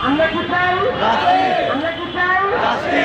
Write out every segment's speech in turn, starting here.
আমরা কি চাই আমরা কি চাই আজকে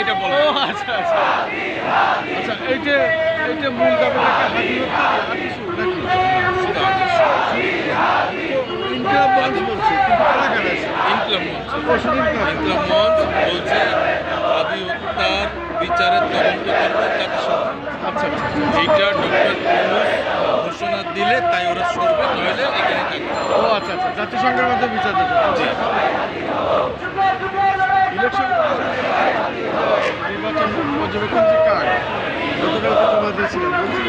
এটা বলো। আচ্ছা আচ্ছা। আচ্ছা এই যে এই যে মূল দাবিটাকে হাজির আর কিছু নাকি? ইনকাম মঞ্চ বলছে আছে? মঞ্চ। ইনকাম মঞ্চ। বলছে আদি হত্যার বিচারের তদন্ত করবে জাতিসংঘ আচ্ছা আচ্ছা। এইটা ডক্টর ঘোষণা দিলে তাই ওরা সরবে নইলে এখানে থাকবে। ও আচ্ছা আচ্ছা। জাতিসংঘের মধ্যে বিচার দেবে। জি। পর্যবেক্ষণ যে কার্ড গতকাল তো জমা দিয়েছিলেন। বলছি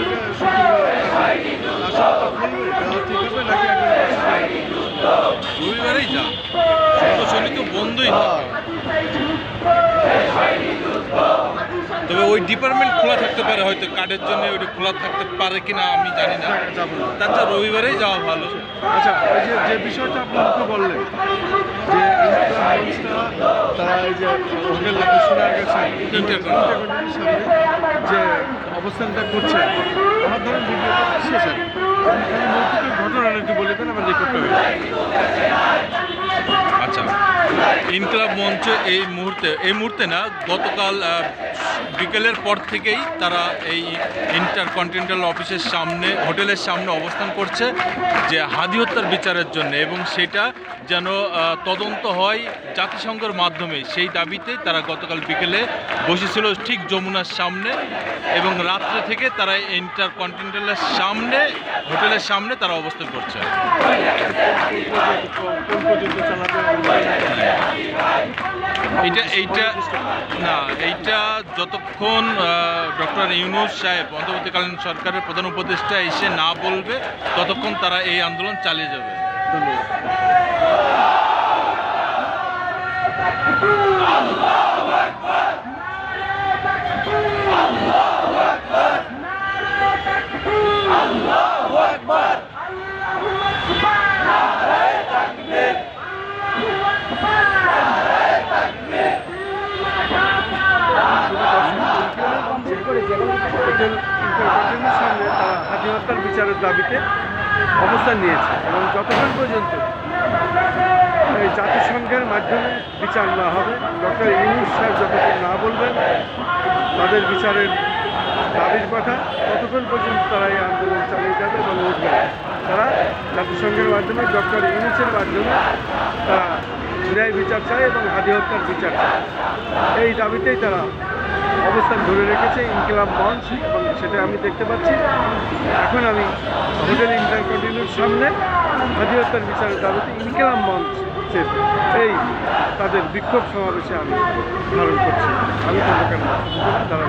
রবিবারেই যা। শুক্র শনি তো বন্ধই থাকে তবে ওই ডিপার্টমেন্ট খোলা থাকতে পারে হয়তো কার্ডের জন্য ওইটা খোলা থাকতে পারে কিনা আমি জানি না। তাছাড়া রবিবারেই যাওয়া ভালো। আচ্ছা যে যে বিষয়টা আপনি বললেন যে তারা এই যে হোটেল সোনার গেছে যে অবস্থানটা করছে আমার ধরেন ভিডিওটা শেষ আর ঘটনাটা একটু বলে দেন আমার রেকর্ড হবে ইনকলাব মঞ্চ এই মুহূর্তে এই মুহূর্তে না, গতকাল বিকেলের পর থেকেই তারা এই ইন্টারকন্টিনেন্টাল অফিসের সামনে, হোটেলের সামনে অবস্থান করছে যে হাদি হত্যার বিচারের জন্য এবং সেটা যেন তদন্ত হয় জাতিসংঘের মাধ্যমে। সেই দাবিতে তারা গতকাল বিকেলে বসেছিল ঠিক যমুনার সামনে এবং রাত্রে থেকে তারা ইন্টারকন্টিনেন্টালের সামনে, হোটেলের সামনে তারা অবস্থান করছে। এইটা এইটা, না, এইটা যতক্ষণ ডক্টর ইউনুস সাহেব অন্তর্বর্তীকালীন সরকারের প্রধান উপদেষ্টা এসে না বলবে, ততক্ষণ তারা এই আন্দোলন চালিয়ে যাবে। ধন্যবাদ হোটেল ইন্টারকন্টিনেন্টের সামনে তারা হাতি হত্যার বিচারের দাবিতে অবস্থান নিয়েছে এবং যতক্ষণ পর্যন্ত এই জাতিসংঘের মাধ্যমে বিচার না হবে, ডক্টর ইউনুস সাহেব যতক্ষণ না বলবেন, তাদের বিচারের দাবির কথা ততক্ষণ পর্যন্ত তারা এই আন্দোলন চালিয়ে যাবে এবং উঠবে। তারা জাতিসংঘের মাধ্যমে, ডক্টর ইউনুসের মাধ্যমে তারা ন্যায় বিচার চায় এবং হাদি হত্যার বিচার চায়। এই দাবিতেই তারা অবস্থান ধরে রেখেছে ইনকিলাব মঞ্চ, এবং সেটা আমি দেখতে পাচ্ছি। এখন আমি হোটেল ইন্টারকন্টিনেন্টের সামনে হাদি হত্যার বিচারের দাবিতে ইনকিলাব মঞ্চের এই তাদের বিক্ষোভ সমাবেশে আমি ধারণ করছি। আমি দোকান তারা